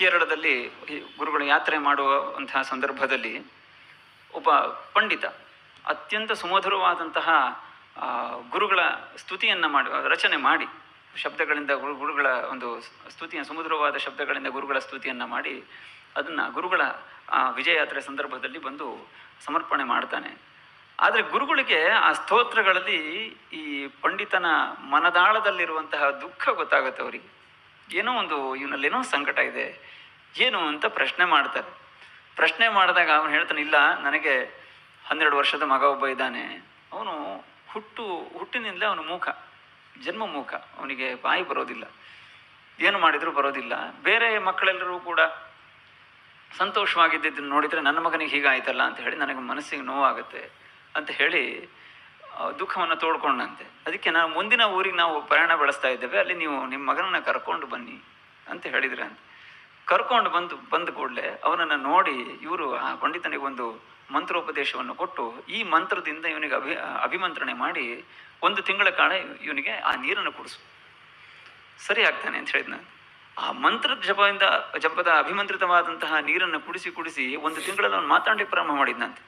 ಕೇರಳದಲ್ಲಿ ಗುರುಗಳು ಯಾತ್ರೆ ಮಾಡುವಂತಹ ಸಂದರ್ಭದಲ್ಲಿ ಒಬ್ಬ ಪಂಡಿತ, ಅತ್ಯಂತ ಸುಮಧುರವಾದಂತಹ ಗುರುಗಳ ಸ್ತುತಿಯನ್ನು ಮಾಡಿ, ರಚನೆ ಮಾಡಿ, ಶಬ್ದಗಳಿಂದ ಗುರು, ಗುರುಗಳ ಒಂದು ಸ್ತುತಿಯ ಸುಮಧುರವಾದ ಶಬ್ದಗಳಿಂದ ಗುರುಗಳ ಸ್ತುತಿಯನ್ನು ಮಾಡಿ ಅದನ್ನು ಗುರುಗಳ ವಿಜಯಯಾತ್ರೆ ಸಂದರ್ಭದಲ್ಲಿ ಬಂದು ಸಮರ್ಪಣೆ ಮಾಡ್ತಾನೆ. ಆದರೆ ಗುರುಗಳಿಗೆ ಆ ಸ್ತೋತ್ರಗಳಲ್ಲಿ ಈ ಪಂಡಿತನ ಮನದಾಳದಲ್ಲಿರುವಂತಹ ದುಃಖ ಗೊತ್ತಾಗುತ್ತೆ ಅವರಿಗೆ. ಏನೋ ಒಂದು ಇವನಲ್ಲೇನೋ ಸಂಕಟ ಇದೆ. ಏನು ಅಂತ ಪ್ರಶ್ನೆ ಮಾಡ್ತಾರೆ. ಪ್ರಶ್ನೆ ಮಾಡಿದಾಗ ಅವನು ಹೇಳ್ತಾನೆ, ಇಲ್ಲ, ನನಗೆ ಹನ್ನೆರಡು ವರ್ಷದ ಮಗ ಒಬ್ಬ ಇದ್ದಾನೆ. ಅವನು ಹುಟ್ಟು, ಹುಟ್ಟಿನಿಂದಲೇ ಅವನು ಮೂಕ, ಜನ್ಮ ಮೂಕ. ಅವನಿಗೆ ಬಾಯಿ ಬರೋದಿಲ್ಲ. ಏನು ಮಾಡಿದರೂ ಬರೋದಿಲ್ಲ. ಬೇರೆ ಮಕ್ಕಳೆಲ್ಲರೂ ಕೂಡ ಸಂತೋಷವಾಗಿದ್ದಿದ್ದನ್ನು ನೋಡಿದರೆ ನನ್ನ ಮಗನಿಗೆ ಹೀಗಾಯ್ತಲ್ಲ ಅಂತ ಹೇಳಿ ನನಗೆ ಮನಸ್ಸಿಗೆ ನೋವಾಗುತ್ತೆ. ಅಂತ ಹೇಳಿ ದುಃಖವನ್ನು ತೋಡ್ಕೊಂಡಂತೆ. ಅದಕ್ಕೆ ನಾವು ಮುಂದಿನ ಊರಿಗೆ ನಾವು ಪ್ರಯಾಣ ಬೆಳೆಸ್ತಾ ಇದ್ದೇವೆ, ಅಲ್ಲಿ ನೀವು ನಿಮ್ಮ ಮಗನನ್ನ ಕರ್ಕೊಂಡು ಬನ್ನಿ ಅಂತ ಹೇಳಿದ್ರೆ ಅಂತ. ಕರ್ಕೊಂಡು ಬಂದು, ಬಂದ ಕೂಡಲೇ ಅವನನ್ನು ನೋಡಿ ಇವರು ಆ ಪಂಡಿತನಿಗೆ ಒಂದು ಮಂತ್ರೋಪದೇಶವನ್ನು ಕೊಟ್ಟು, ಈ ಮಂತ್ರದಿಂದ ಇವನಿಗೆ ಅಭಿ, ಅಭಿಮಂತ್ರಣೆ ಮಾಡಿ ಒಂದು ತಿಂಗಳ ಕಾಲ ಇವನಿಗೆ ಆ ನೀರನ್ನು ಕುಡಿಸು. ಸರಿ ಆಗ್ತಾನೆ ಅಂತ ಹೇಳಿದ್ ಆ ಮಂತ್ರದ ಜಪದಿಂದ, ಜಪದ ಅಭಿಮಂತ್ರಿತವಾದಂತಹ ನೀರನ್ನು ಕುಡಿಸಿ ಕುಡಿಸಿ ಒಂದು ತಿಂಗಳಲ್ಲಿ ಅವನು ಮಾತಾಡಲಿಕ್ಕೆ ಪ್ರಾರಂಭ ಮಾಡಿದ್ನಂತೆ